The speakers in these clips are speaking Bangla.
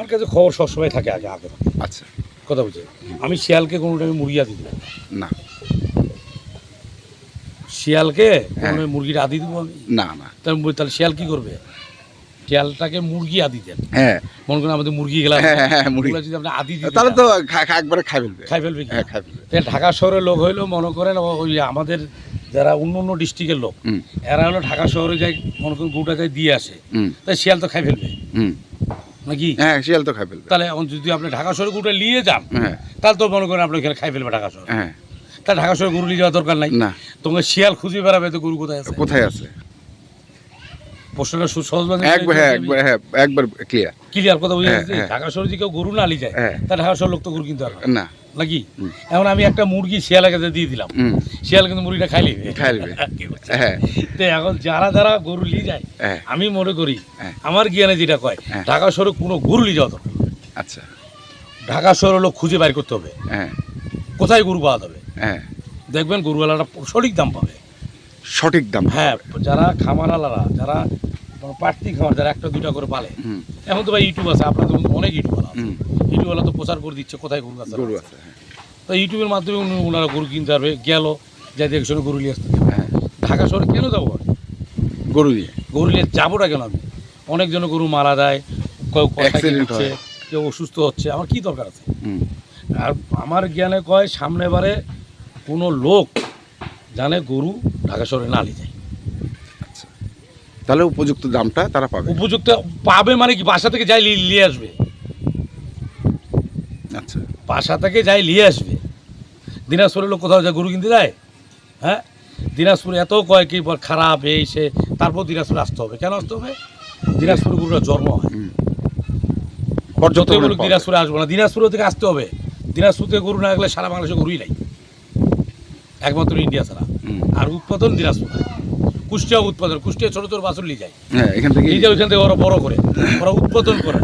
আমার কাছে খবর সবসময় থাকে আগে আগে। আচ্ছা। কথা বলছে। আমি শিয়ালকে কোনো টাইমে মুরগি আদি দেবো না। শিয়ালকে হ্যাঁ। কোনো মুরগির আদি দেবো আমি? না না। তাহলে তাহলে শিয়াল কি করবে? শিয়ালটাকে মুরগি আদি দেন। হ্যাঁ। মনে করেন আমাদের মুরগি গেলাম। হ্যাঁ, হ্যাঁ, হ্যাঁ। যদি আপনি আদি দিতে তাহলে তো একবারে খাই ফেলবে। খাই ফেলবে হ্যাঁ খাই ফেলবে। তাহলে ঢাকা শহরের লোক হইল মনে করেন ওই আমাদের যারা অন্য অন্য ডিস্ট্রিক্টের লোক এরা হলো ঢাকা শহরে যাই মনে করেন গোটা যায় দিয়ে আসে। তাই শিয়াল তো খাই ফেলবে। হুম। নাকি? হ্যাঁ শিয়াল তো খাই ফেলবে। তাহলে এখন যদি আপনি ঢাকা শহরে গরুটা নিয়ে যান হ্যাঁ। তাহলে তো মনে করেন আপনি এখানে খাই ফেলবে ঢাকা শহরে। হ্যাঁ। তা ঢাকা শহরে গরু নিয়ে যাওয়ার দরকার নাই? না। তোমাকে শিয়াল খুঁজে বেড়াবে তো গরু কোথায় আছে? কোথায় আছে? প্রশ্নটা সহজ একবার হ্যাঁ একবার হ্যাঁ একবার ক্লিয়ার ক্লিয়ার কথা বুঝে হ্যাঁ, যাচ্ছে হ্যাঁ। ঢাকা শহরে যদি কেউ গরু না নিয়ে যায় হ্যাঁ। তা ঢাকা শহর লোক তো গরু কিনতে পারবে না। নাকি? এখন আমি একটা মুরগি শিয়ালের কাছে দিয়ে দিলাম। শিয়াল কিন্তু মুরগিটা খাই নিবে খাই নিবে। হ্যাঁ। তো এখন যারা যারা গরু নিয়ে যায় হ্যাঁ। আমি মনে করি হ্যাঁ। আমার জ্ঞানে যেটা কয় হ্যাঁ। ঢাকা শহরে কোনো গরু নিয়ে যাওয়া দরকার। আচ্ছা। ঢাকা শহরের লোক খুঁজে বাইর করতে হবে। হ্যাঁ। কোথায় গরু পাওয়া যাবে? হ্যাঁ। দেখবেন গরুওয়ালারা সঠিক দাম পাবে। সঠিক দাম হ্যাঁ যারা খামারালারা যারা পার্টি খামার যারা একটা দুইটা করে পালে। হুম। এখন তো ভাই ইউটিউব আছে আপনার তো অনেক ইউটিউব আছে। ইউটিউবওয়ালা তো প্রচার করে দিচ্ছে কোথায় গরু আছে? গরু আছে হ্যাঁ। তো ইউটিউবের মাধ্যমে ওনারা গরু কিনতে পারবে গেল যাই দেখে গরু নিয়ে আসতে হ্যাঁ। ঢাকা শহরে কেন যাব গরু দিয়ে গরু নিয়ে যাবোটা কেন আমি? অনেকজন গরু মারা যায় কেউ অসুস্থ হচ্ছে আমার কি দরকার আছে? আর আমার জ্ঞানে কয় সামনে বারে কোনো লোক জানে গরু ঢাকা শহরে না নিয়ে যায়। তাহলে উপযুক্ত দামটা তারা পাবে। উপযুক্ত পাবে মানে কি? বাসা থেকে যাই নিয়ে আসবে। আচ্ছা। বাসা থেকে যাই নিয়ে আসবে। দিনাজপুরের লোক কোথাও যায় গরু কিনতে যায়? হ্যাঁ? দিনাজপুর এত কয় কি খারাপ এই সে তারপর দিনাজপুর আসতে হবে। কেন আসতে হবে? দিনাজপুরে গরুরা জন্ম হয়। যতই বলুক দিনাজপুরে আসব না। দিনাজপুর থেকে আসতে হবে। দিনাজপুর থেকে গরু না গেলে সারা বাংলাদেশে গরুই নাই। একমাত্র ইন্ডিয়া ছাড়া। আর উৎপাদন দিনাজপুর। কুষ্টিয়া উৎপাদন কুষ্টিয়া ছোট ছোট বাছুর নিয়ে যায়। হ্যাঁ এখান থেকে নিয়ে যায় ওইখান থেকে ওরা বড় করে ওরা উৎপাদন করে।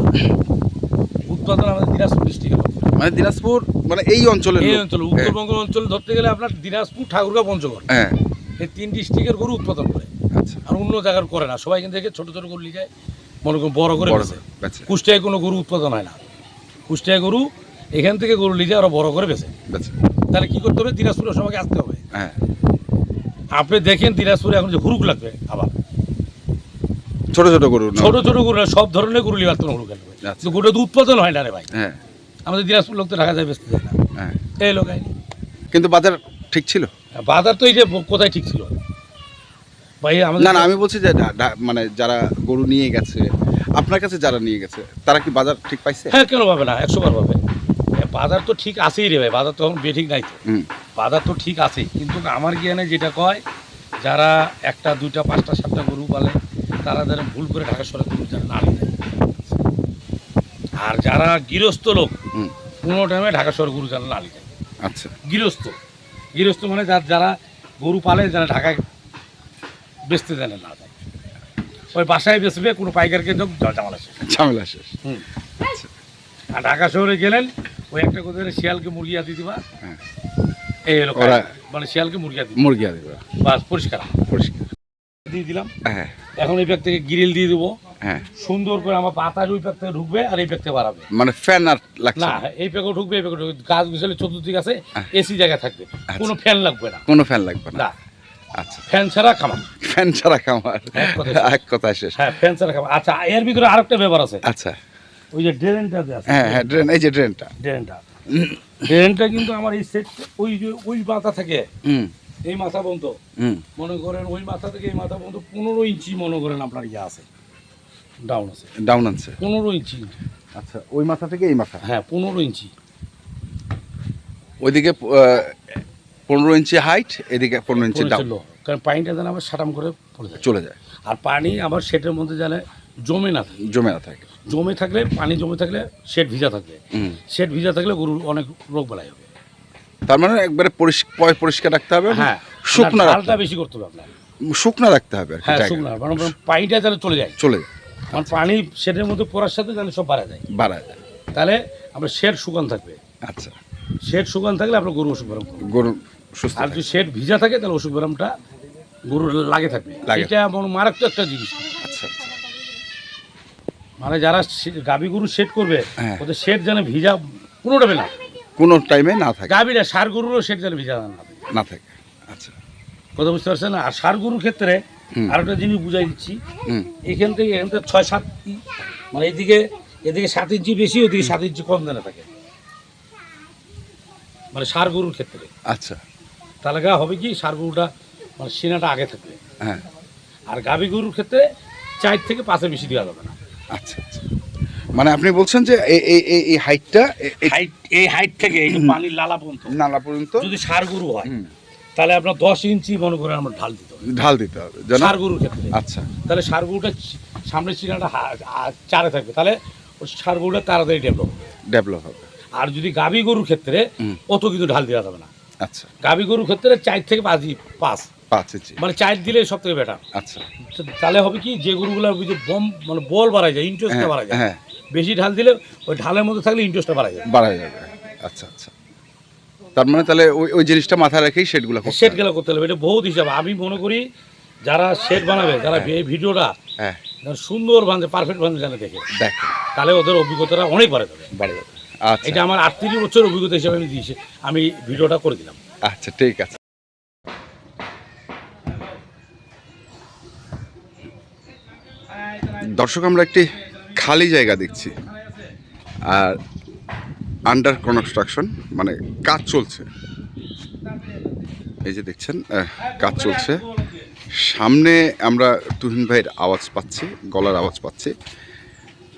উৎপাদন আমাদের দিনাজপুর ডিস্ট্রিক্টের মানে দিনাজপুর মানে এই অঞ্চলে এই। অঞ্চল উত্তরবঙ্গ অঞ্চল ধরতে গেলে আপনার দিনাজপুর ঠাকুরগাঁও পঞ্চগড়। হ্যাঁ। এই তিন ডিস্ট্রিক্টের গরু উৎপাদন করে। আচ্ছা। আর অন্য জায়গার করে না। সবাই এখান থেকে ছোট ছোট গরু নিয়ে যায় মনে করুন বড় করে করে, আচ্ছা। কুষ্টিয়ায় কোনো গরু উৎপাদন হয় না। কুষ্টিয়ায় গরু এখান থেকে গরু নিয়ে যায় ওরা বড় করে বেছে আচ্ছা। তাহলে কি করতে হবে? দিনাজপুরের সবাইকে আসতে হবে। হ্যাঁ। আপনি দেখেন দিনাজপুরে এখন যে হুরুক লাগবে আবার ছোট ছোট গরু? ছোট ছোট গরু সব ধরনের গরু লিবার তো হুরুক লাগবে। আচ্ছা। গরুটা তো উৎপাদন হয় না রে ভাই। হ্যাঁ। আমাদের দিনাজপুর লোক তো ঢাকা যায় বেচতে যায় না। হ্যাঁ। এই লোক আইনি। কিন্তু বাজার ঠিক ছিল? বাজার তো এই যে কোথায় ঠিক ছিল? ভাই আমাদের না না আমি বলছি যে মানে যারা গরু নিয়ে গেছে আপনার কাছে যারা নিয়ে গেছে তারা কি বাজার ঠিক পাইছে? হ্যাঁ কেন পাবে না? একশো বার পাবে। বাজার তো ঠিক আছেই রে ভাই বাজার তো এখন বেঠিক নাই তো। বাজার তো ঠিক আছে কিন্তু আমার জ্ঞানে যেটা কয় যারা একটা দুইটা পাঁচটা সাতটা গরু পালে তারা যারা ভুল করে ঢাকা শহরে গরু যারা না যায়। আর যারা গৃহস্থ লোক কোনো টাইমে ঢাকা শহর গরু যারা না যায় আচ্ছা। গৃহস্থ। গৃহস্থ মানে যার- যারা গরু পালে যারা ঢাকায় বেচতে দেয় না যায়। ওই বাসায় বেচবে কোনো পাইকারকে যোগ জামালা শেষ। ঝামেলা শেষ। হুম। আর ঢাকা শহরে গেলেন ওই একটা কোথায় শিয়ালকে মুরগি আদি দিবা। হ্যাঁ। এই হলো ওরা- মানে শিয়ালকে মুরগি মুরগি আদি বাস পরিষ্কার। পরিষ্কার। দিয়ে দিলাম। হ্যাঁ। এখন এই ব্যাগ থেকে গ্রিল দিয়ে দেবো। হ্যাঁ। সুন্দর করে আমার বাতাস ওই ব্যাগ থেকে ঢুকবে আর এই ব্যাগ থেকে বাড়াবে। মানে ফ্যান আর লাগছে না এই প্যাকেও ঢুকবে এই প্যাকেও ঢুকবে। গাছ গুছালে চতুর্দিক আছে হ্যাঁ। এসি জায়গা থাকবে। কোনো ফ্যান লাগবে না। কোনো ফ্যান লাগবে না। আচ্ছা। ফ্যান ছাড়া খামার। ফ্যান ছাড়া খামার। এক এক কথা শেষ। হ্যাঁ ফ্যান ছাড়া খামার। আচ্ছা এর ভিতরে আরেকটা ব্যাপার আছে। আচ্ছা। ওই যে ড্রেনটা আছে। হ্যাঁ হ্যাঁ ড্রেন এই যে ড্রেনটা। ড্রেনটা। ড্রেনটা কিন্তু আমার এই সেট ওই যে ওই মাথা থেকে। এই মাথা পর্যন্ত। মনে করেন ওই মাথা থেকে এই মাথা পর্যন্ত পনেরো ইঞ্চি মনে করেন আপনার ইয়ে আছে। ডাউন আছে। ডাউন আনছে পনেরো ইঞ্চি। আচ্ছা ওই মাথা থেকে এই মাথা? হ্যাঁ পনেরো ইঞ্চি। ওইদিকে পনেরো ইঞ্চি হাইট এদিকে পনেরো ইঞ্চি ডাউন কারণ পানিটা যেন আবার সাটাম করে পড়ে যায়। চলে যায়। আর পানি আবার সেটের মধ্যে যেন জমে না থাকে। জমে না থাকে। জমে থাকলে পানি জমে থাকলে শেড ভিজা হুম। শেড ভিজা থাকলে গরুর অনেক রোগ বেলায় হবে। তার মানে একবারে পরিষ্কার রাখতে হবে হ্যাঁ শুকনো হবে। বেশি করতে হবে আপনার শুকনো রাখতে হবে হ্যাঁ শুকনো মানে পানিটা যেন চলে যায়। চলে যায়। কারণ পানি শেডের মধ্যে পড়ার সাথে যেন সব বাড়া যায়। বাড়া যায়। তাহলে আপনার শেড শুকান থাকবে। আচ্ছা। শেড শুকান থাকলে আপনার গরু অসুখ বেরাম গরু সুস্থ আর যদি শেড ভিজা থাকে তাহলে অসুখ বেরামটা গরুর লাগে থাকবে। এটা মারাত্মক একটা জিনিস। মানে যারা গাভী গরু শেড করবে হ্যাঁ। ওদের শেড যেন ভিজা কোনো টাইমে না কোনো টাইমে না থাকে। গাভীরা সার গরুরও শেড যেন ভিজা না থাকে। না থাকে। আচ্ছা। কথা বুঝতে পারছেন? আর সার গরুর ক্ষেত্রে হুম। আর একটা জিনিস বুঝাই দিচ্ছি। এখান থেকে এখান থেকে ছয় সাত মানে এদিকে এদিকে সাত ইঞ্চি বেশি ওদিকে সাত ইঞ্চি কম দেনা থাকে। মানে সার গরুর ক্ষেত্রে। আচ্ছা। তাহলে গা হবে কি সার গরুটা মানে সিনাটা আগে থাকবে। হ্যাঁ। আর গাভী গরুর ক্ষেত্রে চার থেকে পাঁচের বেশি দেওয়া যাবে না। আচ্ছা আচ্ছা। মানে আপনি বলছেন যে এই এই এই হাইটটা হাইট এই হাইট থেকে এই পানির লালা পর্যন্ত। নালা পর্যন্ত। যদি সার গরু হয় তাহলে আপনার দশ ইঞ্চি মনে করেন আমরা ঢাল দিতে হবে। ঢাল দিতে হবে সার গরুর ক্ষেত্রে। আচ্ছা। তাহলে সার গরুটা সামনের চিনাটা চারে থাকবে। তাহলে সার গরুটা তাড়াতাড়ি ডেভেলপ হবে। ডেভেলপ হবে। আর যদি গাভী গরুর ক্ষেত্রে অত কিন্তু ঢাল দেওয়া যাবে না। আচ্ছা। গাভী গরুর ক্ষেত্রে চার থেকে পাঁচ পাঁচ। পাঁচ ইঞ্চি। মানে চার দিলে সব থেকে বেটার আচ্ছা তাহলে হবে কি যে গরুগুলো ওই যে বম মানে বল বাড়ায় যায় ইন্টারেস্টটা হ্যাঁ বাড়ায় যায়। হ্যাঁ। বেশি ঢাল দিলে ওই ঢালের মধ্যে থাকলে ইন্টারেস্টটা বাড়ায় যায়। বাড়া যাবে। আচ্ছা আচ্ছা। তার মানে তাহলে ওই ওই জিনিসটা মাথায় রেখেই শেডগুলো করতে সেট করতে হবে এটা বহুত হিসাব। আমি মনে করি যারা সেট বানাবে যারা এই ভিডিওটা হ্যাঁ। সুন্দর বানছে পারফেক্ট বানছে জানে দেখে দেখেন তাহলে ওদের অভিজ্ঞতাটা অনেক বাড়ে যাবে। বাড়ে যাবে। আচ্ছা। এটা আমার আটত্রিশ বছর অভিজ্ঞতা হিসাবে আমি দিয়েছি। আমি ভিডিওটা করে দিলাম। আচ্ছা ঠিক আছে। দর্শক, আমরা একটি খালি জায়গা দেখছি। আর আন্ডার কনস্ট্রাকশন মানে কাজ চলছে। এই যে দেখছেন কাজ চলছে। সামনে আমরা তুহিন ভাইয়ের আওয়াজ পাচ্ছি, গলার আওয়াজ পাচ্ছি।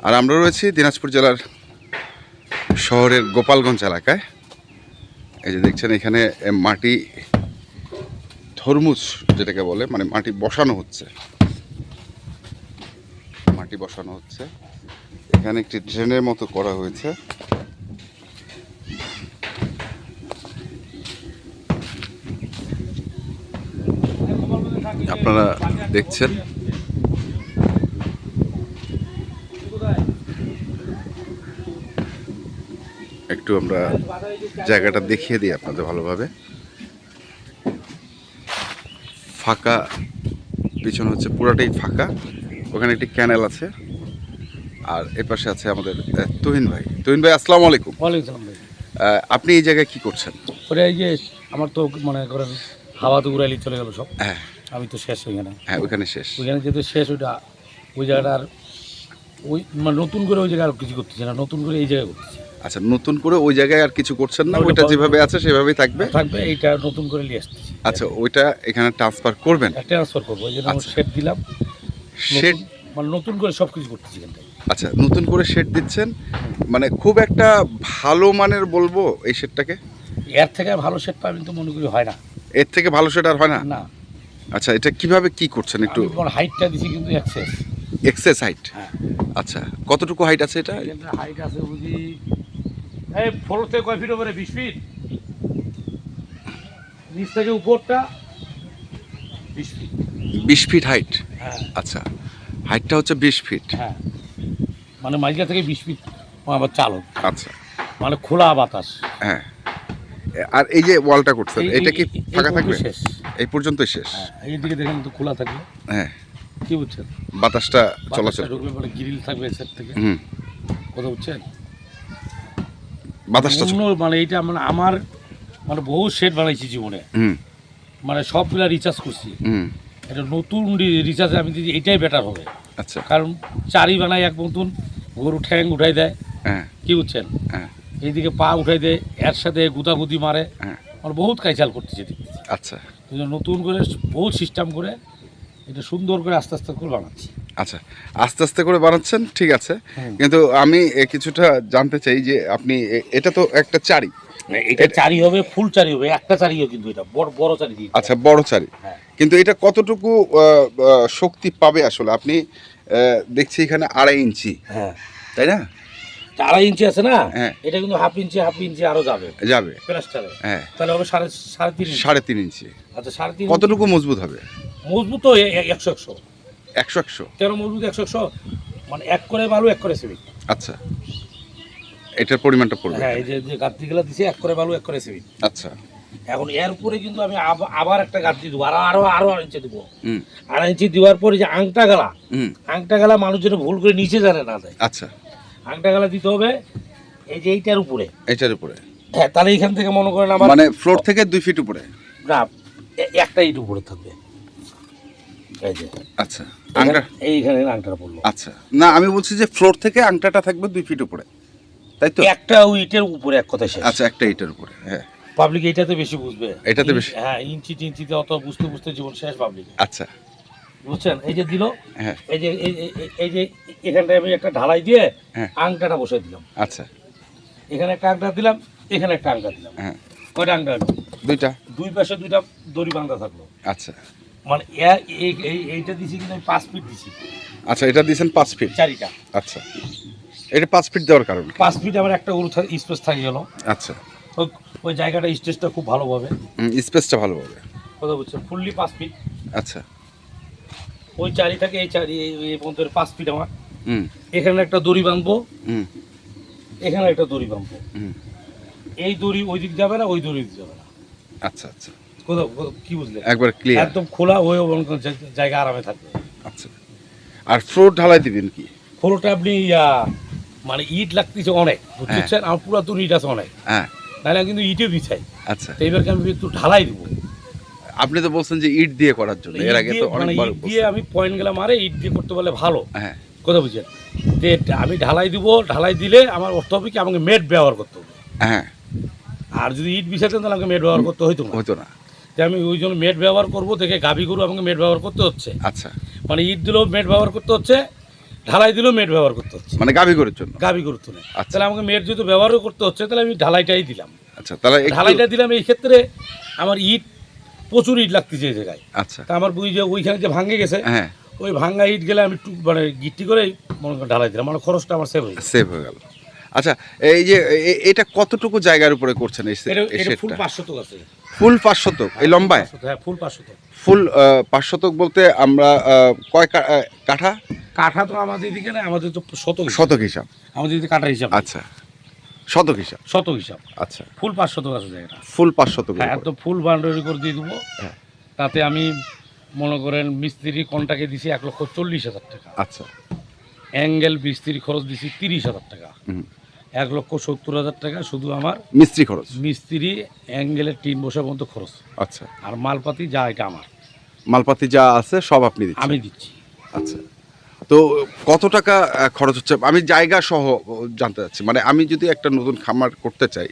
আর আমরা রয়েছি দিনাজপুর জেলার শহরের গোপালগঞ্জ এলাকায়। এই যে দেখছেন, এখানে মাটি, থরমুজ যেটাকে বলে মানে মাটি বসানো হচ্ছে। মাটি বসানো হচ্ছে। এখানে একটি ড্রেনের মতো করা হয়েছে। আপনারা দেখছেন? একটু আমরা জায়গাটা দেখিয়ে দিই আপনাদের ভালোভাবে। ফাঁকা, পিছনে হচ্ছে পুরাটাই ফাঁকা। ওখানে একটি ক্যানেল আছে। আর এ পাশে আছে আমাদের তুহিন ভাই। তুহিন ভাই আসসালামু আলাইকুম। ওয়ালাইকুম আপনি এই জায়গায় কি করছেন? ওটা এই যে আমার তো মনে করেন হাওয়া তো উড়াইলি চলে গেল সব। হ্যাঁ। আমি তো শেষ ওইখানে। হ্যাঁ ওইখানে শেষ। ওইখানে যেহেতু শেষ ওইটা ওই জায়গাটা আর ওই মানে নতুন করে ওই জায়গায় আর কিছু করতেছে না নতুন করে এই জায়গায় করতেছে। আচ্ছা নতুন করে ওই জায়গায় আর কিছু করছেন না? ওইটা যেভাবে আছে সেভাবেই থাকবে? থাকবে এইটা নতুন করে নিয়ে আসতেছি। আচ্ছা ওইটা এখানে ট্রান্সফার করবেন? ট্রান্সফার করব ওই জন্য আচ্ছা। শেড দিলাম। শেড মানে নতুন করে সব কিছু করতেছি আচ্ছা নতুন করে শেড দিচ্ছেন মানে খুব একটা ভালো মানের বলব এই শেডটাকে এর থেকে ভালো শেড পাবেন তো মনে করি হয় না। এর থেকে ভালো শেড আর হয় না? না। আচ্ছা এটা কীভাবে কি করছেন একটু? হাইটটা দিছি কিন্তু এক্সেস এক্সেস হাইট হ্যাঁ। আচ্ছা কতটুকু হাইট আছে এটা? হাইট আছে বুঝি এই ফ্লোর থেকে কয় ফিট উপরে? বিশ ফিট নিচ থেকে উপরটা বিশ ফিট বিশ ফিট হাইট আচ্ছা হাইটটা হচ্ছে বিশ ফিট হ্যাঁ। মানে মাঝখান থেকে বিশ ফিট আবার চালক। আচ্ছা। মানে খোলা বাতাস। হ্যাঁ। আর এই যে ওয়ালটা করছেন এই- এটা কি এই- এই ফাঁকা পর্যন্ত থাকবে শেষ। এই পর্যন্তই শেষ? হ্যাঁ এইদিকে দেখেন তো খোলা থাকবে হ্যাঁ। কি বুঝছেন? বাতাসটা চলাচল। ঢুকলে পরে গ্রিল থাকবে সেট থেকে। হুম। কথা বুঝছেন? বাতাসটা মানে এইটা মানে আমার মানে বহু সেট বানাইছি জীবনে। হুম। মানে সবগুলা রিচার্জ করছি। হুম। এটা নতুন রিচার্জে আমি দিদি এটাই বেটার হবে। আচ্ছা। কারণ চারি বানায় এক মতন গরু ঠ্যাং উঠাই দেয়। হ্যাঁ। কি বুঝছেন? হ্যাঁ। এইদিকে পা উঠাই দেয় এর সাথে গুদাগুদি মারে। হ্যাঁ। মানে বহুত কাইচাল করতেছে আচ্ছা। নতুন করে বহুত সিস্টেম করে এটা সুন্দর করে আস্তে আস্তে করে বানাচ্ছি। আচ্ছা আস্তে আস্তে করে বানাচ্ছেন ঠিক আছে। কিন্তু আমি কিছুটা জানতে চাই যে আপনি এটা তো একটা চারি। এটা চারি হবে ফুল চারি হবে একটা চারিও কিন্তু এটা বড় বড় চারি আচ্ছা বড় চারি। হ্যাঁ। কিন্তু এটা কতটুকু শক্তি পাবে আসলে? আপনি দেখছি এখানে আড়াই ইঞ্চি। হ্যাঁ। তাই না? আড়াই ইঞ্চি আছে না? হ্যাঁ। এটা কিন্তু হাফ ইঞ্চি হাফ ইঞ্চি আরও যাবে। যাবে। প্লাস্টারে। হ্যাঁ। তাহলে হবে সাড়ে সাড়ে তিন সাড়ে তিন ইঞ্চি। আচ্ছা সাড়ে তিন কতটুকু মজবুত হবে? মজবুত তো একশো একশো। একশো একশো। তেরো মজবুত একশো একশো মানে এক করে বালু এক করে সিমেন্ট। আচ্ছা। এটার পরিমাণটা পড়বে হ্যাঁ এই যে যে গাত্রিগুলো দিছে এক করে বালু এক করে সিমেন্ট। আচ্ছা। এখন এর উপরে কিন্তু আমি আবার একটা গাদ্দি দেবো আরও আরও আরও আড়াই ইঞ্চি দেবো। হুম। আড়াই ইঞ্চি দেওয়ার পরে যে আংটা গালা হুম। আংটা গালা মানুষ যেন ভুল করে নিচে জানে না দেয় আচ্ছা। আংটা গালা দিতে হবে এই যে এইটার উপরে। এইটার উপরে। হ্যাঁ তাহলে এখান থেকে মনে করেন আমার মানে ফ্লোর থেকে দুই ফিট উপরে? না একটা ইট উপরে থাকবে। এই যে। আচ্ছা আংটা এইখানে আংটাটা পড়ল। আচ্ছা। না আমি বলছি যে ফ্লোর থেকে আংটাটা থাকবে দুই ফিট উপরে। তাই তো? একটা ইটের উপরে এক কথা শেষ। আচ্ছা একটা ইটের উপরে হ্যাঁ। পাবলিক এটাতে বেশি বুঝবে। এটাতে বেশি- হ্যাঁ ইঞ্চি টিঞ্চিতে অত বুঝতে বুঝতে জীবন শেষ পাবলিক আচ্ছা। বুঝছেন? এই যে দিল হ্যাঁ। এই যে এই- যে এখানটায় আমি একটা ঢালাই দিয়ে হ্যাঁ। আংটাটা বসে দিলাম। আচ্ছা। এখানে একটা আংটা দিলাম এখানে একটা আংটা দিলাম। হ্যাঁ। কয়টা আংটা? দুইটা। দুই পাশে দুইটা দড়ি বাঁধা থাকল। আচ্ছা। মানে এই- এইটা দিছি কিন্তু আমি পাঁচ ফিট দিছি। আচ্ছা এটা দিয়েছেন পাঁচ ফিট চারিটা। আচ্ছা। এটা পাঁচ ফিট দেওয়ার কারণ? পাঁচ ফিট আমার একটা গরু স্পেস থাকে গেল। আচ্ছা। ওই জায়গাটা স্টেজটা খুব ভালোভাবে স্পেসটা ভালো হবে কথা বুঝছেন ফুললি পাঁচ ফিট আচ্ছা। ওই চারি থাকে এই চারি এই পর্যন্ত পাঁচ ফিট আমার। হুম। এখানে একটা দড়ি বাঁধবো। হুম। এখানে একটা দড়ি বাঁধবো। হুম। এই দড়ি ওই দিক যাবে না ওই দড়ি দিক যাবে না। আচ্ছা আচ্ছা। কোথাও কোথাও- কি বুঝলে? একবার ক্লিয়ার একদম খোলা হয়ে জায়গা আরামে থাকবে। আচ্ছা। আর ফ্লোর ঢালাই দিবেন কি? ফ্লোরটা আপনি ইয়া, মানে ইট লাগতেছে অনেক বুঝছেন আমার পুরাতন ইট আছে অনেক। হ্যাঁ। আমি কিন্তু ইটে বিছাই আচ্ছা। তো এবারকে আমি একটু ঢালাই দিব। আপনি তো বলছেন যে ইট দিয়ে করার জন্য এর আগে তো মানে অনেকবার ইট দিয়ে আমি পয়েন্ট গেলা মারে ইট দিয়ে করতে পারলে ভালো। হ্যাঁ। কথা বুঝছেন? যে আমি ঢালাই দিব ঢালাই দিলে আমার অর্থ হবে কি আমাকে মেট ব্যবহার করতে হবে। হ্যাঁ। আর যদি ইট বিছাতেন তাহলে আমাকে মেট ব্যবহার করতে হইতো না। হতো না। যে আমি ওই জন্য মেট ব্যবহার করব দেখে গাভি গরু আমাকে মেট ব্যবহার করতে হচ্ছে। আচ্ছা। মানে ইট দিলেও মেট ব্যবহার করতে হচ্ছে ঢালাই দিলেও মেট ব্যবহার করতে হচ্ছে। মানে গাভী গরুর জন্য? গাভি গরু তো নেই আচ্ছা। তাহলে আমাকে মেট যেহেতু ব্যবহারও করতে হচ্ছে তাহলে আমি ঢালাইটাই দিলাম। আচ্ছা তাহলে ঢালাইটা দিলাম এই ক্ষেত্রে আমার ইট প্রচুর ইট লাগতেছে এই জায়গায়। আচ্ছা। তা আমার বুঝি যে ওইখানে যে ভাঙে গেছে হ্যাঁ। ওই ভাঙা ইট গেলে আমি টুক মানে গিট্টি করে মনে করেন ঢালাই দিলাম মানে খরচটা আমার সেভ হয়ে সেভ হয়ে গেল। আচ্ছা এই যে এটা কতটুকু জায়গার উপরে করছেন এটা ফুল পাঁচশো তো আছে। ফুল পাঁচ শতক এই লম্বায়? হ্যাঁ ফুল পাঁচশো তো ফুল পাঁচ শতক বলতে আমরা কয় কাঠা? কাঠা তো আমাদের দিকে না আমাদের তো শতক শতক হিসাব। আমাদের দিকে কাঠা হিসাব। আচ্ছা। শতক হিসাব। শতক হিসাব। আচ্ছা। ফুল পাঁচ শতক আছে জায়গাটা। ফুল পাঁচ শতক হ্যাঁ একদম ফুল বাউন্ডারি করে দিয়ে দেবো। হ্যাঁ। তাতে আমি মনে করেন মিস্ত্রি কন্টাকে দিছি এক লক্ষ চল্লিশ হাজার টাকা। আচ্ছা। অ্যাঙ্গেল মিস্ত্রি খরচ দিছি তিরিশ হাজার টাকা। এক লক্ষ সত্তর হাজার টাকা শুধু আমার মিস্ত্রি খরচ? মিস্ত্রি অ্যাঙ্গেলের টিন বসার মতো খরচ। আচ্ছা। আর মালপাতি যা এটা আমার। মালপাতি যা আছে সব আপনি দিচ্ছেন? আমি দিচ্ছি। আচ্ছা। তো কত টাকা খরচ হচ্ছে? আমি জায়গা সহ জানতে চাচ্ছি। মানে আমি যদি একটা নতুন খামার করতে চাই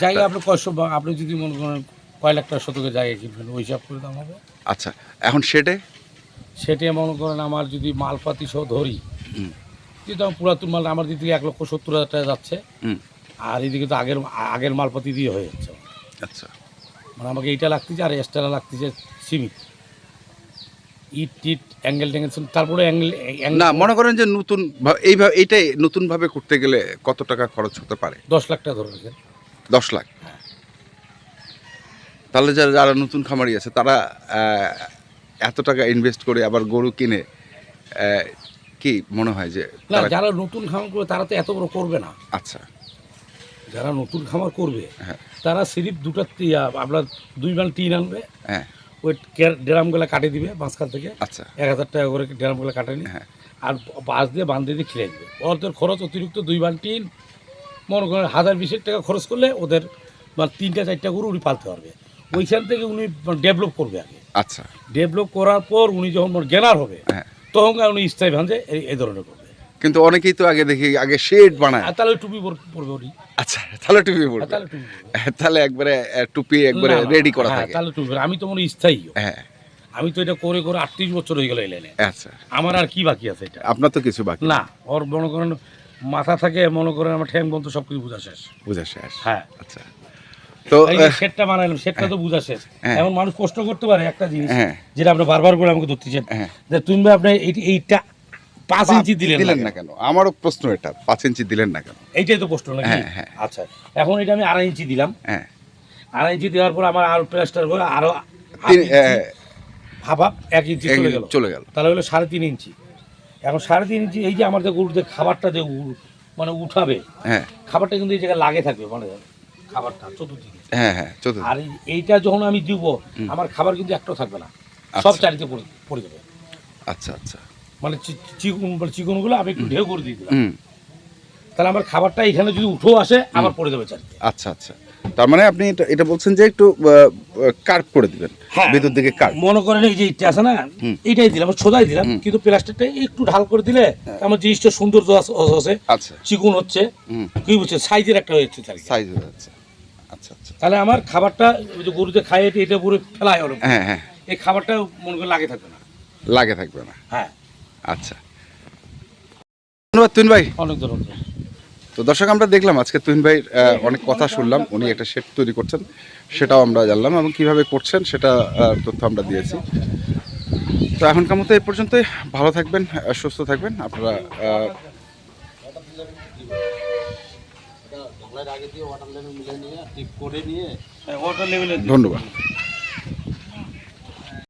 জায়গা আপনি কয়শো আপনি যদি মনে করেন কয় লাখ টাকা শতকের জায়গা কিনবেন ওই হিসাব করে দাম হবে। আচ্ছা। এখন সেটে? সেটে মনে করেন আমার যদি মালপাতি সহ ধরি যেহেতু আমার পুরাতন মাল আমার দিক থেকে এক লক্ষ সত্তর হাজার টাকা যাচ্ছে। আর এদিকে তো আগের আগের মালপাতি দিয়ে হয়ে যাচ্ছে। আচ্ছা। মানে আমাকে এইটা লাগতেছে আর এক্সট্রা লাগতেছে সিমিট ইট টিট অ্যাঙ্গেল ট্যাঙ্গেল তারপরে অ্যাঙ্গেল না মনে করেন যে নতুন এইভাবে এইটাই নতুনভাবে করতে গেলে কত টাকা খরচ হতে পারে? দশ লাখ টাকা ধরে রাখেন দশ লাখ? তাহলে যারা যারা নতুন খামারি আছে তারা এত টাকা ইনভেস্ট করে আবার গরু কিনে কি মনে হয় যে না যারা নতুন খামার করবে তারা তো এত বড় করবে না। আচ্ছা। যারা নতুন খামার করবে হ্যাঁ। তারা সিরিপ দুটা আপনার দুই বাল টিন আনবে হ্যাঁ। ওই ড্রামগুলো কাটে দিবে মাঝখান থেকে। আচ্ছা। এক হাজার টাকা করে ড্রামগুলো কাটে নি হ্যাঁ। আর বাঁশ দিয়ে বাঁধে দিয়ে খেলে দিবে। ওদের খরচ অতিরিক্ত দুই বাল টিন মনে করেন হাজার বিশের টাকা খরচ করলে ওদের মানে তিনটা চারটা করে উনি পালতে পারবে। ওইখান থেকে উনি ডেভেলপ করবে আগে। আচ্ছা। ডেভেলপ করার পর উনি যখন জ্ঞানার হবে হ্যাঁ। তখন উনি স্থায়ী ভাঙে এই ধরনের করবে। কিন্তু অনেকেই তো আগে দেখি আগে শেড বানায়। তাহলে টুপি পর- পরবে উনি। আচ্ছা তাহলে টুপি পরবে। তাহলে একবারে টুপি একবারে রেডি করা হ্যাঁ, থাকে। তাহলে টুপি। আমি তো মনে হয় স্থায়ী। হ্যাঁ। আমি তো এটা করে করে আটত্রিশ বছর হয়ে গেল এই লাইনে আচ্ছা। আমার আর কি বাকি আছে এটা? আপনার তো কিছু বাকি না ওর মনে করেন মাথা থাকে মনে করেন আমার ঠ্যাং বন্ধ সব কিছু বোঝা শেষ। বুঝা শেষ। হ্যাঁ। আচ্ছা। তো সেটটা বানাইলাম সেটটা তো বোঝা শেষ। হ্যাঁ। এমন মানুষ কষ্ট করতে পারে একটা জিনিস হ্যাঁ। যেটা আপনি বারবার করে আমাকে ধরতেছেন। হ্যাঁ। যে তুমি আপনি এইটা পাঁচ ইঞ্চি দিলেন দিলেন না কেন? আমারও প্রশ্ন এটা পাঁচ ইঞ্চি দিলেন না কেন? এইটাই তো প্রশ্ন নাকি? হ্যাঁ, হ্যাঁ। আচ্ছা এখন এটা আমি আড়াই ইঞ্চি দিলাম। হ্যাঁ। আড়াই ইঞ্চি দেওয়ার পর আমার আরও প্লাস্টার করে আরও হাফ এক ইঞ্চি চলে গেল। চলে গেল। তাহলে হলো সাড়ে তিন ইঞ্চি। এখন সাড়ে তিন ইঞ্চি এই যে আমার যে গরুতে খাবারটা যে মানে উঠাবে হ্যাঁ। খাবারটা কিন্তু এই জায়গায় লাগে থাকবে মানে খাবারটা চতুর্দিকে। হ্যাঁ হ্যাঁ আর এইটা যখন আমি দিব আমার খাবার কিন্তু একটাও থাকবে না। সব আচ্ছা। চারিতে পড়ে যাবে। আচ্ছা আচ্ছা। মানে চিকুন চিকুনগুলো আমি একটু ঢেউ করে দিয়ে দিলাম। তাহলে আমার খাবারটা এখানে যদি উঠেও আসে আবার পড়ে যাবে চারিতে আচ্ছা আচ্ছা। তার মানে আপনি এটা এটা বলছেন যে একটু কার্ভ করে দিবেন। হ্যাঁ। ভিতর দিকে কার্ভ। মনে করেন এই যে ইটটা আছে না। এইটাই দিলাম সোজাই দিলাম কিন্তু প্লাস্টিকটা একটু ঢাল করে দিলে আমার জিনিসটা সৌন্দর্য আছে- আচ্ছা। চিকুন হচ্ছে কি বুঝছে সাইজের একটা চারিদিকে। সাইজ হয়ে যাচ্ছে আচ্ছা আচ্ছা। তাহলে আমার খাবারটা ওই যে গরুতে খাই এটা এটা পুরো ফেলায় হলো। হ্যাঁ হ্যাঁ। এই খাবারটা মনে করে লাগে থাকবে না। লাগে থাকবে না। হ্যাঁ। আচ্ছা। ধন্যবাদ তুহিন ভাই। অনেক ধরনের তো দর্শক আমরা দেখলাম আজকে তুহিন ভাইয়ের অনেক কথা শুনলাম। উনি একটা শেড তৈরি করছেন। সেটাও আমরা জানলাম এবং কীভাবে করছেন সেটা তথ্য আমরা দিয়েছি। তো এখনকার মতো এই পর্যন্তই। ভালো থাকবেন সুস্থ থাকবেন। আপনারা আগে দিয়ে ওয়াটার লেভেল মিলে নিয়ে ঠিক করে নিয়ে ওয়াটার লেভেলে ধন্যবাদ।